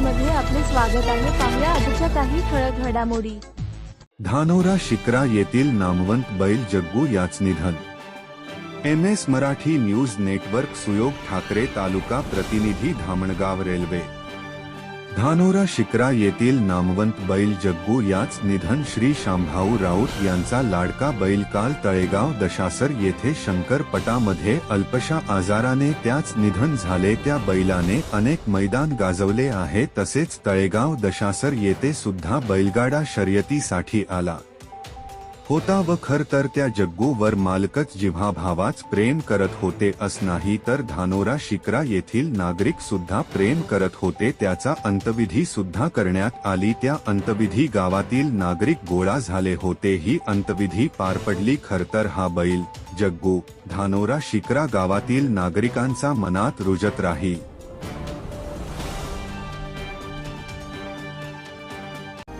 स्वागत आहे. पाहुया आजच्या काही ठळक घडामोडी. धानोरा शिक्रा येथील नामवंत बैल जग्गू याच निधन. M S Marathi news network Suyog Thackeray तालुका प्रतिनिधी धामणगाव रेल्वे. धानोरा शिक्रा येथील नामवंत बैल जग्गू याच निधन श्री शांभाऊ राऊत यांचा लाडका बैल काल तळेगाव दशासर येथे शंकरपटामध्ये अल्पशा आजाराने त्याच निधन झाले. त्या बैलाने अनेक मैदान गाजवले आहे. तसेच तळेगाव दशासर येथे सुद्धा बैलगाडा शर्यतीसाठी आला. होता व खर तर त्या जग्गूवर मालकच जिव्हाभावाच प्रेम करत होते अस नाही तर धानोरा शिक्रा येथील नागरिक सुद्धा प्रेम करत होते त्याचा अंतविधी सुद्धा करण्यात आली. त्या अंतविधी गावातील नागरिक गोळा झाले होते. ही अंतविधी पार पडली. खर तर हा बैल जग्गू धानोरा शिक्रा गावातील नागरिकांचा मनात रुजत राहील